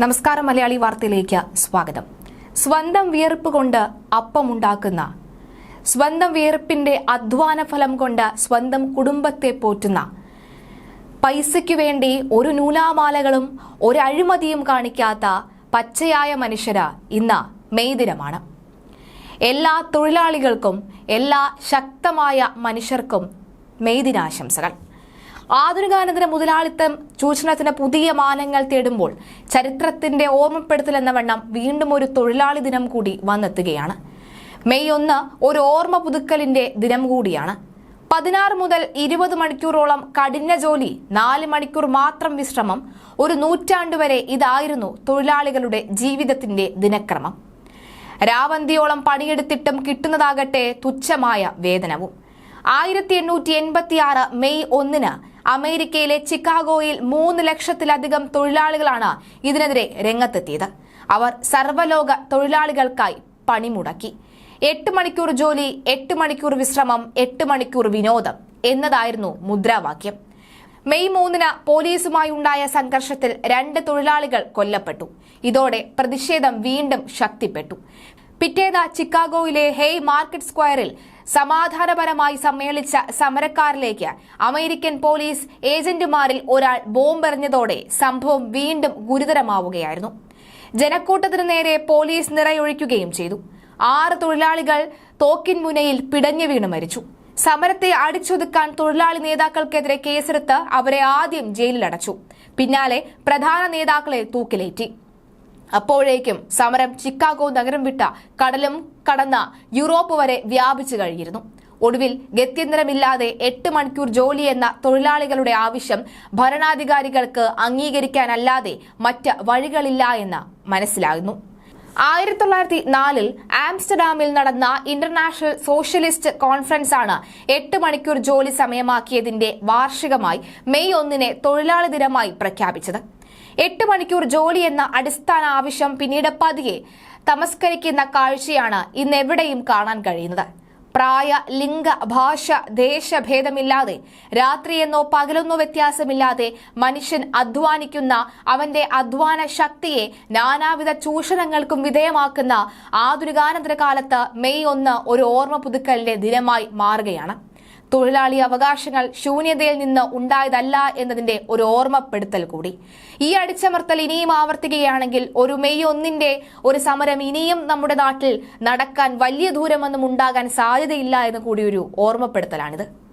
നമസ്കാരം മലയാളി വാർത്തയിലേക്ക് സ്വാഗതം. സ്വന്തം വിയർപ്പ് കൊണ്ട് അപ്പമുണ്ടാക്കുന്ന സ്വന്തം വിയർപ്പിന്റെ അധ്വാന ഫലം കൊണ്ട് സ്വന്തം കുടുംബത്തെ പോറ്റുന്ന പൈസയ്ക്കു വേണ്ടി ഒരു നൂലാമാലകളും ഒരു അഴിമതിയും കാണിക്കാത്ത പച്ചയായ മനുഷ്യര് ഇന്ന് മെയ് ദിനമാണ്. എല്ലാ തൊഴിലാളികൾക്കും എല്ലാ ശക്തമായ മനുഷ്യർക്കും മെയ് ദിനാശംസകൾ. ആധുനികാനന്തര മുതലാളിത്തം ചൂഷണത്തിന് പുതിയ മാനങ്ങൾ തേടുമ്പോൾ ചരിത്രത്തിന്റെ ഓർമ്മപ്പെടുത്തൽ എന്ന വണ്ണം വീണ്ടും ഒരു തൊഴിലാളി ദിനം കൂടി വന്നെത്തുകയാണ്. മെയ് ഒന്ന് ഒരു ഓർമ്മ പുതുക്കലിന്റെ ദിനം കൂടിയാണ്. പതിനാറ് മുതൽ ഇരുപത് മണിക്കൂറോളം കഠിന ജോലി നാല് മണിക്കൂർ മാത്രം വിശ്രമം ഒരു നൂറ്റാണ്ട് വരെ ഇതായിരുന്നു തൊഴിലാളികളുടെ ജീവിതത്തിന്റെ ദിനക്രമം. രാവന്തിയോളം പണിയെടുത്തിട്ടും കിട്ടുന്നതാകട്ടെ തുച്ഛമായ വേതനവും. ആയിരത്തി എണ്ണൂറ്റി എൺപത്തിയാറ് മെയ് ഒന്നിന് അമേരിക്കയിലെ ചിക്കാഗോയിൽ മൂന്ന് ലക്ഷത്തിലധികം തൊഴിലാളികളാണ് ഇതിനെതിരെ രംഗത്തെത്തിയത്. അവർ സർവലോക തൊഴിലാളികൾക്കായി പണിമുടക്കി. എട്ട് മണിക്കൂർ ജോലി എട്ട് മണിക്കൂർ വിശ്രമം എട്ട് മണിക്കൂർ വിനോദം എന്നതായിരുന്നു മുദ്രാവാക്യം. മെയ് മൂന്നിന് പോലീസുമായി ഉണ്ടായ സംഘർഷത്തിൽ രണ്ട് തൊഴിലാളികൾ കൊല്ലപ്പെട്ടു. ഇതോടെ പ്രതിഷേധം വീണ്ടും ശക്തിപ്പെട്ടു. പിറ്റേന്ന് ചിക്കാഗോയിലെ ഹേയ് മാർക്കറ്റ് സ്ക്വയറിൽ സമാധാനപരമായി സമ്മേളിച്ച സമരക്കാരിലേക്ക് അമേരിക്കൻ പോലീസ് ഏജന്റുമാരിൽ ഒരാൾ ബോംബെറിഞ്ഞതോടെ സംഭവം വീണ്ടും ഗുരുതരമാവുകയായിരുന്നു. ജനക്കൂട്ടത്തിനു നേരെ പോലീസ് നിറയൊഴിക്കുകയും ചെയ്തു. ആറ് തൊഴിലാളികൾ തോക്കിൻ മുനയിൽ പിടഞ്ഞു വീണ് മരിച്ചു. സമരത്തെ അടിച്ചൊതുക്കാൻ തൊഴിലാളി നേതാക്കൾക്കെതിരെ കേസെടുത്ത് അവരെ ആദ്യം ജയിലിലടച്ചു. പിന്നാലെ പ്രധാന നേതാക്കളെ തൂക്കിലേറ്റി. അപ്പോഴേക്കും സമരം ചിക്കാഗോ നഗരം വിട്ട കടലും കടന്ന യൂറോപ്പ് വരെ വ്യാപിച്ചു കഴിഞ്ഞിരുന്നു. ഒടുവിൽ ഗത്യന്തരമില്ലാതെ എട്ട് മണിക്കൂർ ജോലി എന്ന തൊഴിലാളികളുടെ ആവശ്യം ഭരണാധികാരികൾക്ക് അംഗീകരിക്കാനല്ലാതെ മറ്റ് വഴികളില്ല എന്ന് മനസ്സിലാകുന്നു. ആയിരത്തി തൊള്ളായിരത്തി നാലിൽ ആംസ്റ്റർഡാമിൽ നടന്ന ഇന്റർനാഷണൽ സോഷ്യലിസ്റ്റ് കോൺഫറൻസ് ആണ് എട്ട് മണിക്കൂർ ജോലി സമയമാക്കിയതിന്റെ വാർഷികമായി മെയ് ഒന്നിനെ തൊഴിലാളി ദിനമായി പ്രഖ്യാപിച്ചത്. എട്ട് മണിക്കൂർ ജോലി എന്ന അടിസ്ഥാന ആവശ്യം പിന്നീട് പതിയെ തമസ്കരിക്കുന്ന കാഴ്ചയാണ് ഇന്ന് എവിടെയും കാണാൻ കഴിയുന്നത്. പ്രായ ലിംഗ ഭാഷ ദേശഭേദമില്ലാതെ രാത്രിയെന്നോ പകലെന്നോ വ്യത്യാസമില്ലാതെ മനുഷ്യൻ അധ്വാനിക്കുന്ന അവന്റെ അധ്വാന ശക്തിയെ നാനാവിധ ചൂഷണങ്ങൾക്കും വിധേയമാക്കുന്ന ആധുനികാനന്തര കാലത്ത് മെയ് ഒന്ന് ഒരു ഓർമ്മ പുതുക്കലിന്റെ ദിനമായി മാറുകയാണ്. തൊഴിലാളി അവകാശങ്ങൾ ശൂന്യതയിൽ നിന്ന് ഉണ്ടായതല്ല എന്നതിന്റെ ഒരു ഓർമ്മപ്പെടുത്തൽ കൂടി. ഈ അടിച്ചമർത്തൽ ഇനിയും ആവർത്തിക്കുകയാണെങ്കിൽ ഒരു മെയ് ഒന്നിന്റെ ഒരു സമരം ഇനിയും നമ്മുടെ നാട്ടിൽ നടക്കാൻ വലിയ ദൂരമൊന്നും ഉണ്ടാകാൻ സാധ്യതയില്ല എന്ന് കൂടി ഒരു ഓർമ്മപ്പെടുത്തലാണിത്.